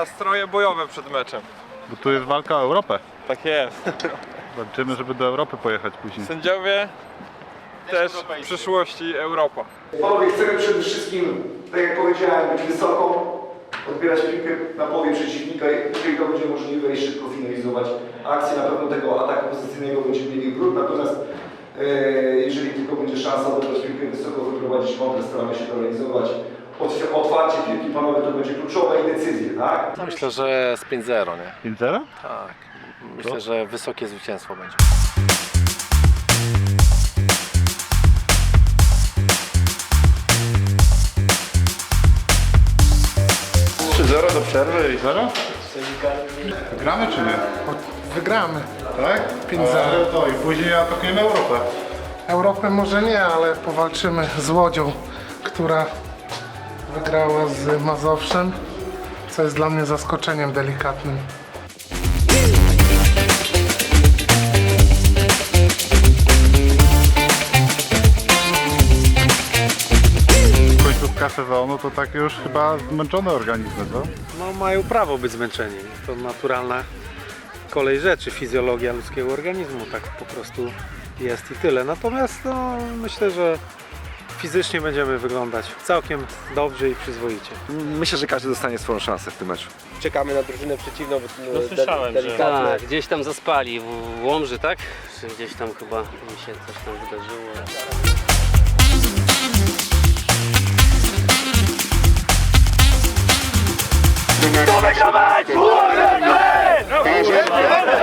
Nastroje bojowe przed meczem. Bo tu jest walka o Europę. Tak jest. Walczymy, żeby do Europy pojechać później. Sędziowie też w przyszłości Europa. Panowie, chcemy przede wszystkim, tak jak powiedziałem, być wysoko, odbierać piłkę na połowie przeciwnika, jeżeli to będzie możliwe i szybko finalizować akcję. Na pewno tego ataku pozycyjnego będziemy mieli brud, natomiast e, jeżeli tylko będzie szansa odebrać piłkę wysoko, wyprowadzić mądre, staramy się to realizować. Otw- Otwarcie piłki, panowie, to będzie kluczowe i decyzje, tak? Myślę, że z 5-0, nie? 5-0? Tak. Myślę, że wysokie zwycięstwo będzie. 3-0 do przerwy i 0? Gramy czy nie? Wygramy. Tak? 5-0. Ale to i później atakujemy Europę. Europę może nie, ale powalczymy z Łodzią, która wygrała z Mazowszem, co jest dla mnie zaskoczeniem delikatnym. Końcówka sezonu to tak już chyba zmęczone organizmy, co? No, mają prawo być zmęczeni. To naturalna kolej rzeczy, fizjologia ludzkiego organizmu, tak po prostu jest i tyle. Natomiast no, myślę, że fizycznie będziemy wyglądać całkiem dobrze i przyzwoicie. Myślę, że każdy dostanie swoją szansę w tym meczu. czekamy na drużynę przeciwną. No słyszałem, że delikatne. tak, gdzieś tam zaspali w Łomży, tak? Czy gdzieś tam chyba mi się coś tam wydarzyło.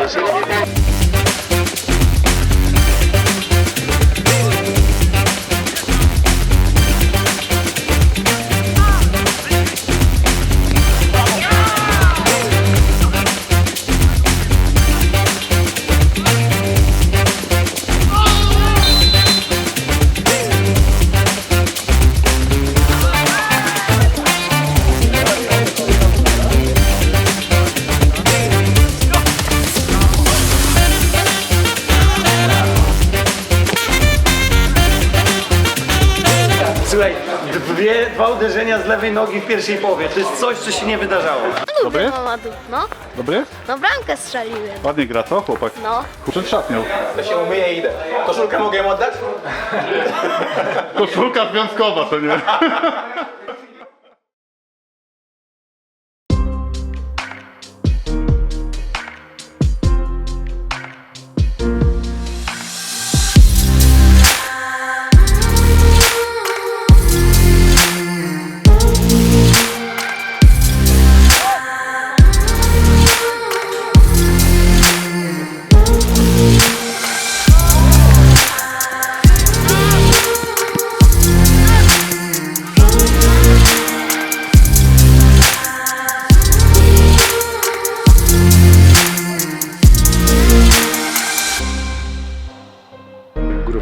Słuchaj, dwie, dwa uderzenia z lewej nogi w pierwszej połowie. To jest coś, co się nie wydarzało. Dobry. No, Dobry? no bramkę strzeliłem. Ładnie gra, co chłopak? No. Przed szatnią. To się umyję i idę. Koszulkę mogę im oddać? Koszulka związkowa, to nie?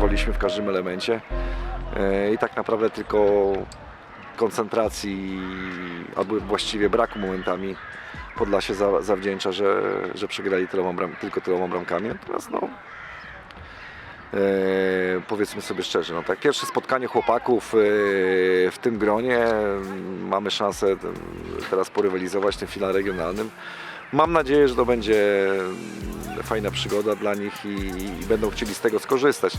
Górowaliśmy w każdym elemencie e, i tak naprawdę tylko koncentracji, albo właściwie braku momentami Podlasie za, zawdzięcza, że, że przegrali tyloma bram, tylko tyloma bramkami. Natomiast no, e, powiedzmy sobie szczerze, no tak, pierwsze spotkanie chłopaków e, w tym gronie, m, mamy szansę m, teraz porywalizować w tym finale regionalnym. Mam nadzieję, że to będzie mm, fajna przygoda dla nich i, i będą chcieli z tego skorzystać.